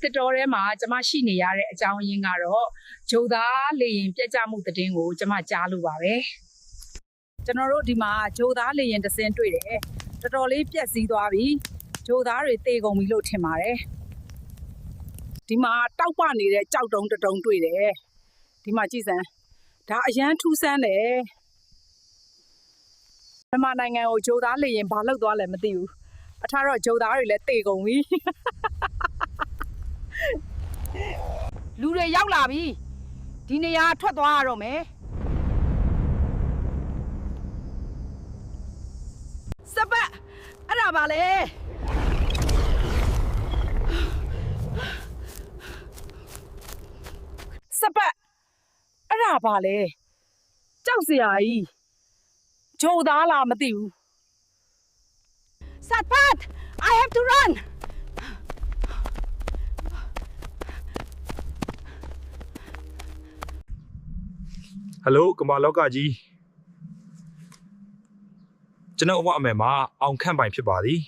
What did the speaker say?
စစ်တော်ထဲမှာကျမရှိနေရတဲ့အကြောင်းရင်းကတော့ဂျိုသားလေရင်ပြက်ကြမှုသတင်းကိုကျမကြားလို့ပါပဲကျွန်တော်တို့ဒီမှာဂျိုသားလေရင်တစ်စင်းတွေ့တယ်တော်တော်လေးပြက်စီးသွားပြီဂျိုသားတွေတေကုန်ပြီလို့ထင်ပါတယ်ဒီမှာတောက်ပနေတဲ့ကြောက်တုံးတစ်တုံးတွေ့တယ်ဒီမှာကြည့်စမ်းဒါအရန်ထူးဆန်းတယ်မြန်မာနိုင်ငံကိုဂျိုသားလေရင်ဘာလောက်သွားလဲမသိဘူးအထားတော့ဂျိုသားတွေလည်းတေကုန်ပြီ လူတွေရောက်လာပြီဒီနေရာထွက်သွားရတော့မယ်စပတ်အဲ့ဒါပါလေစပတ်အဲ့ဒါပါလေကြောက်စရာကြီးဂျိုသားလားမသိဘူး Satpat I have to run ဟယ်လိုကမ္ဘာလောကကြီးကျွန်တော်အမအမေမှာအောင်ခန့်ပိုင်ဖြစ်ပါသည်